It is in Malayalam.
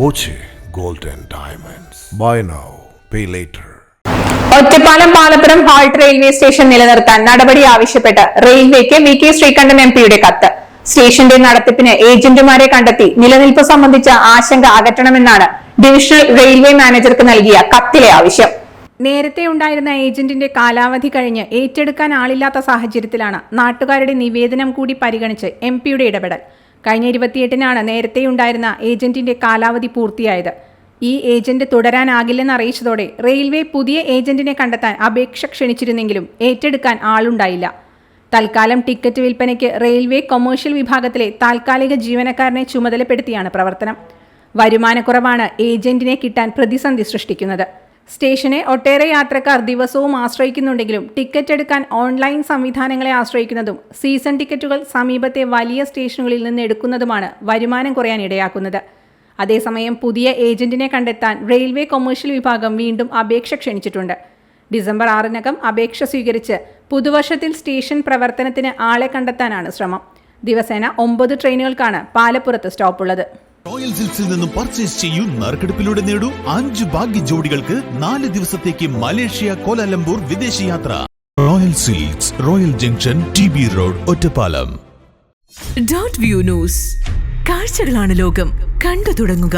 Boche gold and Diamonds. Buy now, pay later. Ottapalam Palappuram halt railway station നിലനിർത്താൻ നടപടി ആവശ്യപ്പെട്ട് റെയിൽവേക്ക് വി കെ ശ്രീകണ്ഠൻ എം പിയുടെ കത്ത് സ്റ്റേഷന്റെ നടത്തിപ്പിന് ഏജന്റുമാരെ കണ്ടെത്തി നിലനിൽപ്പ് സംബന്ധിച്ച ആശങ്ക അകറ്റണമെന്നാണ് ഡിവിഷണൽ റെയിൽവേ മാനേജർക്ക് നൽകിയ കത്തിലെ ആവശ്യം നേരത്തെ ഉണ്ടായിരുന്ന ഏജന്റിന്റെ കാലാവധി കഴിഞ്ഞ് ഏറ്റെടുക്കാൻ ആളില്ലാത്ത സാഹചര്യത്തിലാണ് നാട്ടുകാരുടെ നിവേദനം കൂടി പരിഗണിച്ച് എം പിയുടെ ഇടപെടൽ കഴിഞ്ഞ ഇരുപത്തിയെട്ടിനാണ് നേരത്തെ ഉണ്ടായിരുന്ന ഏജന്റിന്റെ കാലാവധി പൂർത്തിയായത്. ഈ ഏജന്റ് തുടരാനാകില്ലെന്ന് അറിയിച്ചതോടെ റെയിൽവേ പുതിയ ഏജന്റിനെ കണ്ടെത്താൻ അപേക്ഷ ക്ഷണിച്ചിരുന്നെങ്കിലും ഏറ്റെടുക്കാൻ ആളുണ്ടായില്ല. തൽക്കാലം ടിക്കറ്റ് വിൽപ്പനയ്ക്ക് റെയിൽവേ കൊമേഴ്ഷ്യൽ വിഭാഗത്തിലെ താൽക്കാലിക ജീവനക്കാരനെ ചുമതലപ്പെടുത്തിയാണ് പ്രവർത്തനം. വരുമാനക്കുറവാണ് ഏജന്റിനെ കിട്ടാൻ പ്രതിസന്ധി സൃഷ്ടിക്കുന്നത്. സ്റ്റേഷനെ ഒട്ടേറെ യാത്രക്കാർ ദിവസവും ആശ്രയിക്കുന്നുണ്ടെങ്കിലും ടിക്കറ്റ് എടുക്കാൻ ഓൺലൈൻ സംവിധാനങ്ങളെ ആശ്രയിക്കുന്നതും സീസൺ ടിക്കറ്റുകൾ സമീപത്തെ വലിയ സ്റ്റേഷനുകളിൽ നിന്ന് എടുക്കുന്നതുമാണ് വരുമാനം കുറയാൻ ഇടയാക്കുന്നത്. അതേസമയം പുതിയ ഏജന്റിനെ കണ്ടെത്താൻ റെയിൽവേ കൊമേഴ്ഷ്യൽ വിഭാഗം വീണ്ടും അപേക്ഷ ക്ഷണിച്ചിട്ടുണ്ട്. ഡിസംബർ ആറിനകം അപേക്ഷ സ്വീകരിച്ച് പുതുവർഷത്തിൽ സ്റ്റേഷൻ പ്രവർത്തനത്തിന് ആളെ കണ്ടെത്താനാണ് ശ്രമം. ദിവസേന ഒമ്പത് ട്രെയിനുകൾക്കാണ് പാലപ്പുറത്ത് സ്റ്റോപ്പുള്ളത്. റോയൽ സിൽസിൽ നിന്നും പർച്ചേസ് ചെയ്യൂ നറുക്കെടുപ്പിലൂടെ നേടൂ അഞ്ച് ഭാഗ്യ ജോഡികൾക്ക് നാല് ദിവസത്തേക്ക് മലേഷ്യ കോലാലംപൂർ വിദേശയാത്ര royal silks royal junction T B road Ottapalam. Dot view news. കാഴ്ചകളാണ് ലോകം. കണ്ടു തുടങ്ങുക.